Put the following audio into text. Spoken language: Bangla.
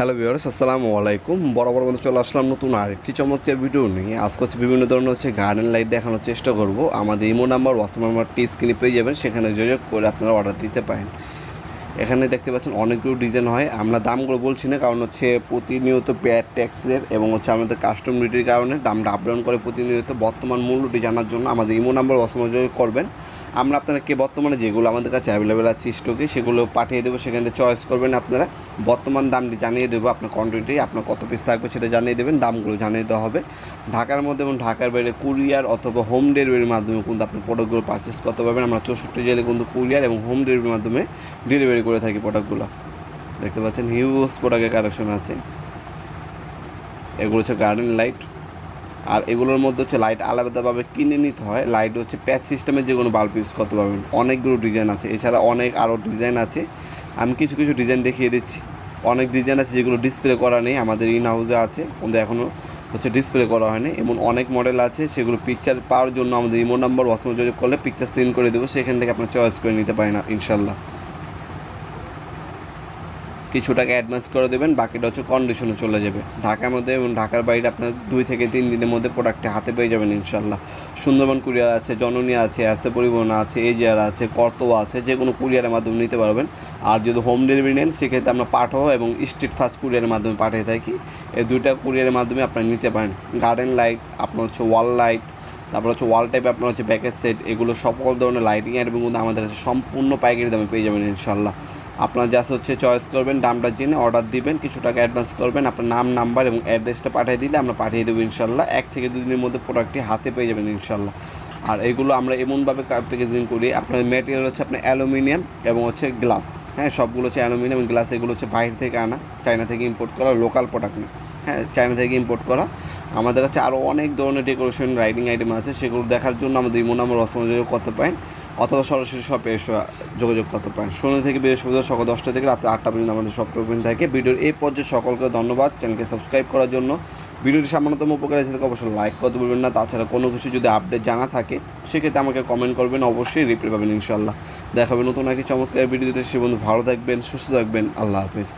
হ্যালো ভিউয়ার্স আসসালামু আলাইকুম। বরাবর মতো চলে আসলাম নতুন আরেকটি চমৎকার ভিডিও নিয়ে। আজকে হচ্ছে বিভিন্ন ধরনের হচ্ছে গার্ডেন লাইট দেখানোর চেষ্টা করব। আমাদের ইমো নাম্বার হোয়াটসঅ্যাপ নাম্বারটি স্ক্রিনে পেয়ে যাবেন। সেখানে যোগাযোগ করে আপনারা অর্ডার দিতে পারেন। এখানে দেখতে পাচ্ছেন অনেকগুলো ডিজাইন হয়। আমরা দামগুলো বলছি না, কারণ হচ্ছে প্রতিনিয়ত প্যাড ট্যাক্সের এবং হচ্ছে আমাদের কাস্টম রেটের কারণে দামটা আপ ডাউন করে প্রতিনিয়ত বর্তমান মূল্যটি জানার জন্য আমাদের ইমো নাম্বার হোয়াটসঅ্যাপ করবেন। আমরা আপনাদেরকে বর্তমানে যেগুলো আমাদের কাছে অ্যাভেলেবেল আছে স্টকে সেগুলো পাঠিয়ে দেবো। সেখান থেকে চয়েস করবেন আপনারা। বর্তমান দামটি জানিয়ে দেবো আপনার কোয়ান্টিটি আপনার কত পিস থাকবে সেটা জানিয়ে দেবেন। দামগুলো জানিয়ে দেওয়া হবে। ঢাকার মধ্যে এবং ঢাকার বাইরে কুরিয়ার অথবা হোম ডেলিভারির মাধ্যমে কিন্তু আপনি প্রোডাক্টগুলো পারচেস করতে পারবেন। আমরা চৌষট্টি জেলে কিন্তু কুরিয়ার এবং হোম ডেলিভারির মাধ্যমে ডেলিভারি করে থাকি প্রোডাক্টগুলো দেখতে পাচ্ছেন হিউজ প্রোডাক্টের কালেকশন আছে। এগুলো হচ্ছে গার্ডেন লাইট আর এগুলোর মধ্যে হচ্ছে লাইট আলাদাভাবে কিনে নিতে হয়। লাইট হচ্ছে প্যাচ সিস্টেমের যে কোনো বাল্ব ইউজ করতে পারবেন। অনেকগুলো ডিজাইন আছে। এছাড়া অনেক আরও ডিজাইন আছে। আমি কিছু কিছু ডিজাইন দেখিয়ে দিচ্ছি। অনেক ডিজাইন আছে যেগুলো ডিসপ্লে করা নেই। আমাদের ইন হাউসে আছে। কিন্তু এখনও হচ্ছে ডিসপ্লে করা হয়নি। এমন অনেক মডেল আছে। সেগুলো পিকচার পাওয়ার জন্য আমাদের ইমো নাম্বার ওয়াসমো যোগাযোগ করলে পিকচার সেন্ড করে দেবো। সেখান থেকে আপনার চয়েস করে নিতে পারেন ইনশাল্লাহ কিছু টাকা অ্যাডভান্স করে দেবেন, বাকিটা হচ্ছে কন্ডিশনে চলে যাবে। ঢাকার মধ্যে এবং ঢাকার বাইরে আপনার দুই থেকে তিন দিনের মধ্যে প্রোডাক্টটা হাতে পেয়ে যাবেন ইনশাল্লাহ সুন্দরবন কুরিয়ার আছে, জননী আছে অ্যাসে পরিবহন আছে, এজিআর আছে কর্তোয়া আছে, যে কোনো কুরিয়ারের মাধ্যমে নিতে পারবেন। আর যদি হোম ডেলিভারি নেন, সেক্ষেত্রে আমরা পাঠাও এবং স্ট্রিট ফাস্ট কুরিয়ারের মাধ্যমে পাঠিয়ে থাকি। এই দুইটা কুরিয়ারের মাধ্যমে আপনারা নিতে পারেন। গার্ডেন লাইট আপনার হচ্ছে ওয়াল লাইট তারপর হচ্ছে ওয়াল টাইপ আপনার হচ্ছে ব্যাকের সেট এগুলো সকল ধরনের লাইটিং আইটেম কিন্তু আমাদের কাছে সম্পূর্ণ পাইকারি দামে পেয়ে যাবেন ইনশাল্লাহ আপনার জাস্ট হচ্ছে চয়েস করবেন দামটা জেনে অর্ডার দিবেন, কিছু টাকা অ্যাডভান্স করবেন, আপনার নাম নাম্বার এবং অ্যাড্রেসটা পাঠিয়ে দিলে আমরা পাঠিয়ে দেবো ইনশাল্লাহ। এক থেকে দুদিনের মধ্যে প্রোডাক্টটি হাতে পেয়ে যাবেন ইনশাল্লাহ। আর এগুলো আমরা এমনভাবে প্যাকেজিং করি, আপনার ম্যাটেরিয়াল হচ্ছে আপনার অ্যালুমিনিয়াম এবং হচ্ছে গ্লাস হ্যাঁ সবগুলো হচ্ছে অ্যালুমিনিয়াম গ্লাস এগুলো হচ্ছে বাইরে থেকে আনা চায়না থেকে ইম্পোর্ট করা লোকাল প্রোডাক্ট না। হ্যাঁ চায়না থেকে ইম্পোর্ট করা। আমাদের কাছে আরও অনেক ধরনের ডেকোরেশন রাইডিং আইটেম আছে, সেগুলো দেখার জন্য আমাদের ইমো নাম্বার অসংযোগ করতে পারেন। অথবা সরাসরি শপে এসে যোগাযোগ করতে পারেন। শনি থেকে বৃহস্পতিবার সকাল দশটা থেকে রাত্রে আটটা পর্যন্ত আমাদের শপ ওপেন থাকে। ভিডিওর এই পর্যায়ে সকলকে ধন্যবাদ। চ্যানেলকে সাবস্ক্রাইব করার জন্য। ভিডিওটি সামান্যতম উপকার থাকে অবশ্যই লাইক করতে বলবেন না। তাছাড়া কোনো কিছু যদি আপডেট জানা থাকে, সেক্ষেত্রে আমাকে কমেন্ট করবেন, অবশ্যই রিপ্লাই পাবেন ইনশাল্লাহ দেখাবেন নতুন একটি চমৎকার ভিডিওতে সে বন্ধু ভালো থাকবেন, সুস্থ থাকবেন। আল্লাহ হাফিজ।